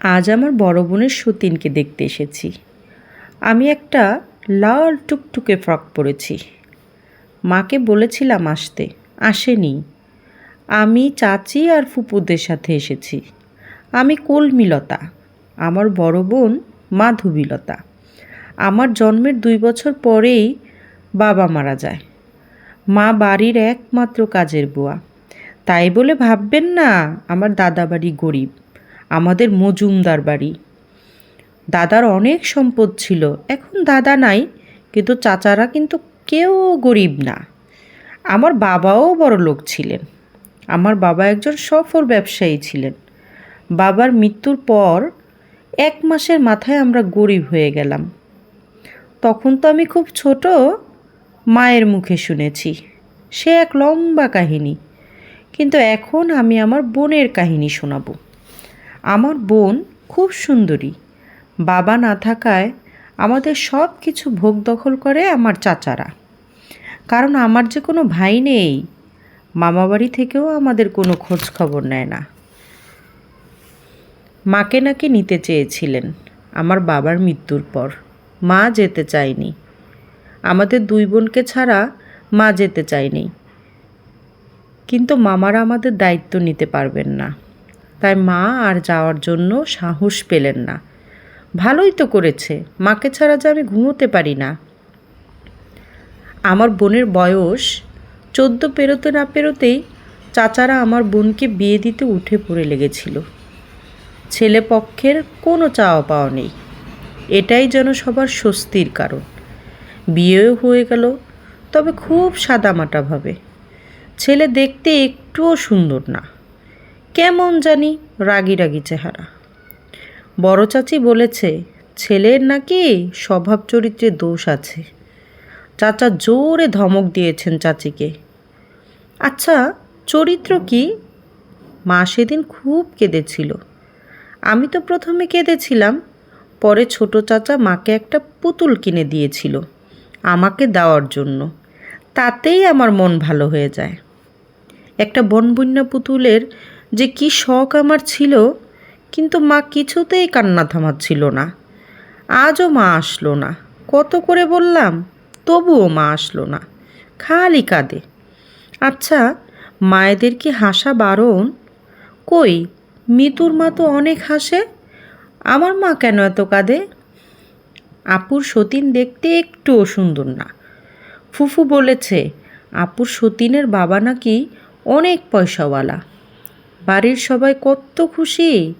আজ আমার বড় বোনের সতীনকে দেখতে এসেছি। আমি একটা লাল টুকটুকে ফ্রক পরেছি। মাকে বলেছিলাম আসতে, আসেনি। আমি চাচি আর ফুপুদের সাথে এসেছি। আমি কলমিলতা, আমার বড় বোন মাধবীলতা। আমার জন্মের দুই বছর পরেই বাবা মারা যায়। মা বাড়ির একমাত্র কাজের বুয়া। তাই বলে ভাববেন না, আমার দাদা বাড়ি গরিব। আমাদের মজুমদার বাড়ি। দাদার অনেক সম্পদ ছিল, এখন দাদা নাই, কিন্তু চাচারা কিন্তু কেউ গরিব না। আমার বাবাও বড় লোক ছিলেন। আমার বাবা একজন সফল ব্যবসায়ী ছিলেন। বাবার মৃত্যুর পর এক মাসের মাথায় আমরা গরিব হয়ে গেলাম। তখন তো আমি খুব ছোট, মায়ের মুখে শুনেছি। সে এক লম্বা কাহিনী। কিন্তু এখন আমি আমার বোনের কাহিনী শোনাবো। আমার বোন খুব সুন্দরী। বাবা না থাকায় আমাদের সব কিছু ভোগ দখল করে আমার চাচারা। কারণ আমার যে কোনো ভাই নেই। মামাবাড়ি থেকেও আমাদের কোনো খোঁজ খবর নেয় না। মাকে নাকি নিতে চেয়েছিলেন। আমার বাবার মৃত্যুর পর। মা যেতে চায়নি। আমাদের দুই বোনকে ছাড়া মা যেতে চায়নি। কিন্তু মামারা আমাদের দায়িত্ব নিতে পারবেন না। তাই মা আর যাওয়ার জন্য সাহস পেলেন না। ভালোই তো করেছে, মাকে ছাড়া যে আমি ঘুমোতে পারি না। আমার বোনের বয়স, চোদ্দ পেরোতে না পেরোতেই চাচারা আমার বোনকে বিয়ে দিতে উঠে পড়ে লেগেছিল। ছেলে পক্ষের কোনো চাওয়া পাওয়া নেই। এটাই যেন সবার স্বস্তির কারণ। বিয়েও হয়ে গেল, তবে খুব সাদামাটাভাবে ছেলে দেখতে একটুও সুন্দর না। কেমন জানি রাগি রাগি চেহারা। বড় চাচি বলেছে, ছেলের নাকি স্বভাব চরিত্রে দোষ আছে। চাচা জোরে ধমক দিয়েছেন চাচিকে। আচ্ছা চরিত্র কি? মা সেদিন খুব কেঁদেছিল। আমি তো প্রথমে কেঁদেছিলাম, পরে ছোট চাচা মাকে একটা পুতুল কিনে দিয়েছিল, আমাকে দেওয়ার জন্য। তাতেই আমার মন ভালো হয়ে যায়। একটা বনবন্যা পুতুলের যে কি শখ আমার ছিল, কিন্তু মা কিছুতেই কান্না থামাচ্ছিল না। আজও মা আসলো না। কত করে বললাম, তবুও মা আসলো না। খালি কাঁদে। আচ্ছা মায়েদের কি হাসা বারণ? কই, মিতুর মা তো অনেক হাসে, আমার মা কেন এত কাঁদে? আপুর সতীন দেখতে একটুও সুন্দর না। ফুফু বলেছে, আপুর সতীনের বাবা নাকি অনেক পয়সাওয়ালা। বাড়ির সবাই কত খুশি।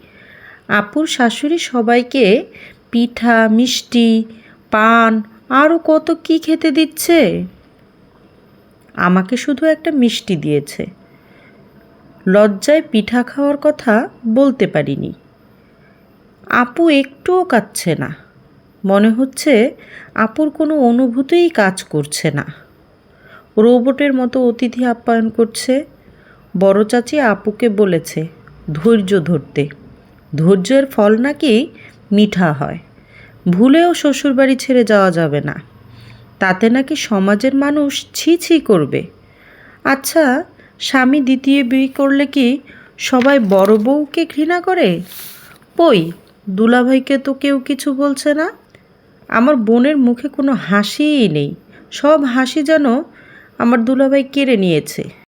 আপুর শাশুড়ি সবাইকে পিঠা, মিষ্টি, পান আরও কত কি খেতে দিচ্ছে। আমাকে শুধু একটা মিষ্টি দিয়েছে। লজ্জায় পিঠা খাওয়ার কথা বলতে পারিনি। আপু একটুও কাঁদছে না। মনে হচ্ছে আপুর কোনো অনুভূতিই কাজ করছে না। রোবটের মতো অতিথি আপ্যায়ন করছে। বড় চাচি আপুকে বলেছে, ধৈর্য ধরতে। ধৈর্যের ফল নাকি মিঠা হয়। ভুলেও শ্বশুরবাড়ি ছেড়ে যাওয়া যাবে না। তাতে নাকি সমাজের মানুষ ছি ছি করবে। আচ্ছা স্বামী দ্বিতীয় বিয়ে করলে কি সবাই বড় বউকে ঘৃণা করে? কই দুলাভাইকে তো কেউ কিছু বলছে না। আমার বোনের মুখে কোনো হাসিই নেই। সব হাসি যেন আমার দুলাভাই কেড়ে নিয়েছে।